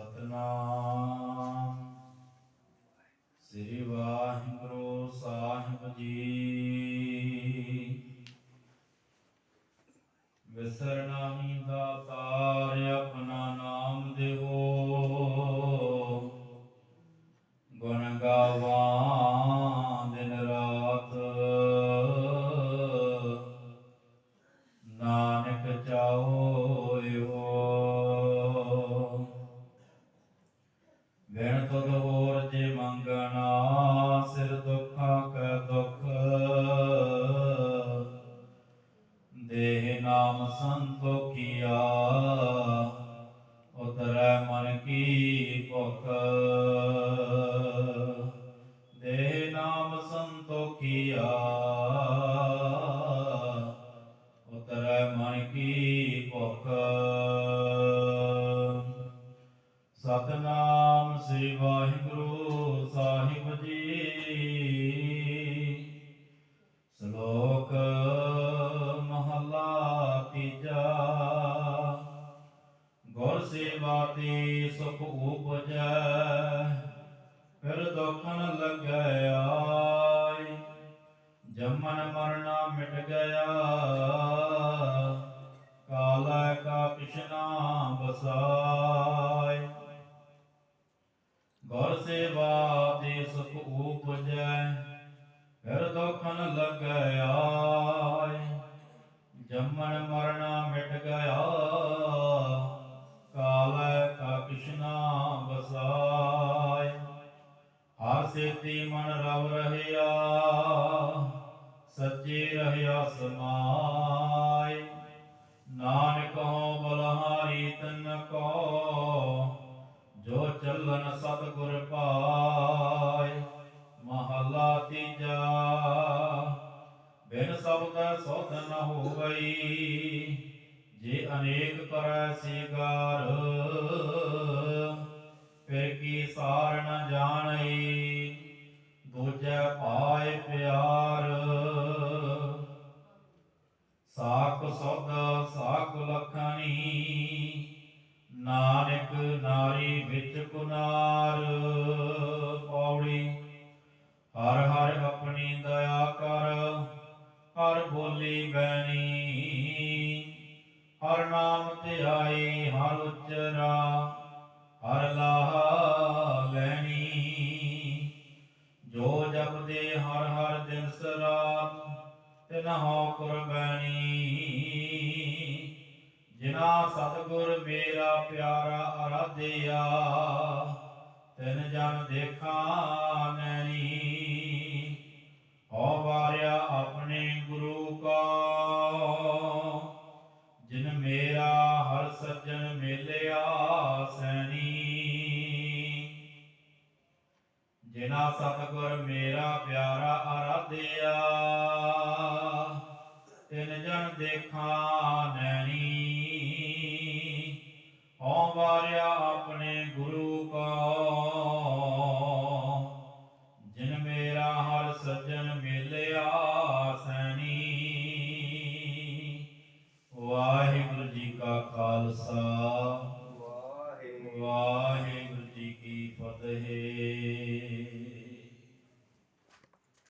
ਸਤਨਾਮ ਦੇਹ ਨਾਮ ਸੰਤੋਖੀਆ ਉਤਰੈ ਮਨ ਕੀ ਭੁਖ ਸਤਨਾਮ ਸ੍ਰੀ ਵਾਹਿਗੁਰੂ ਸਾਹਿਬ ਜੀ ਸ਼ਲੋਕ ਮਹਲਾ ਤੀਜਾ ਗੁਰ ਸੇਵਾ ਤੇ ਸੁਖ ਉਪਜੈ ਫਿਰ ਦੁੱਖ ਨ ਜਮਨ ਮਰਨਾ ਮਿਟ ਗਿਆ। ਕਾਲਾ ਕਾ ਕਿਸ਼ਨਾ ਬਸਾਈ ਗੁਰ ਸੇਵਾ ਤੇ ਸੁਖ ਉਪਜੈ, ਫਿਰ ਦੁੱਖ ਨ ਲੱਗੈ ਮਰਨਾ ਮਿਟ ਗਿਆ। ਕਾਲਾ ਕਾ ਕਿਸ਼ਨਾ ਬਸਾਈ ਸੇਤੀ ਮਨ ਰਵ ਰਹਿਆ, ਸੱਚੇ ਰਹਿਆ ਸਮਾਈ ਨਾਨਕ ਹੋ ਬਲਹਾਰੀ ਤਨ ਕੋ, ਜੋ ਚੱਲਨ ਸਤਿਗੁਰ ਪਾਏ। ਮਹਲਾ ਤੀਜਾ, ਬਿਨ ਸ਼ਬਦ ਸੋਧ ਨ ਹੋਵਈ, ਜੇ ਅਨੇਕ ਕਰੈ ਸਿਗਾਰ, ਫਿਰ ਕੀ ਸਾਰ ਸਾਖ ਸੁਧ ਸਾਖ ਲਖਣੀ, ਨਾਨਕ ਨਾਰੀ ਵਿੱਚ ਕੁਨਾਰ ਪੌੜੀ ਹਰ ਹਰ ਆਪਣੀ ਦਇਆ ਕਰ, ਹਰ ਬੋਲੀ ਬੈਣੀ। ਹਰ ਨਾਮ ਤੇ ਆਏ ਹਰ ਉਚਰਾ, ਹਰ ਲਾਹ ਤਿਨ ਕੁਰਬਾਨੀ। ਜਿਨਾ ਸਤਿਗੁਰ ਮੇਰਾ ਪਿਆਰਾ ਅਰਾਧਿਆ, ਤਿਨ ਜਨ ਦੇਖਾ ਨੈਣੀ। ਹੋ ਵਾਰਿਆ ਆਪਣੇ ਗੁਰੂ ਕਾ, ਜਿਨ ਮੇਰਾ ਹਰ ਸੱਜਣ ਮਿਲਿਆ ਸੈਣੀ। ਜਿਨਾ ਸਤਿਗੁਰ ਮੇਰਾ ਪਿਆਰਾ ਅਰਾਧਿਆ ਦੇਖਾ ਨੈਣੀ। ਓ ਵਾਰਿਆ ਆਪਣੇ ਗੁਰੂ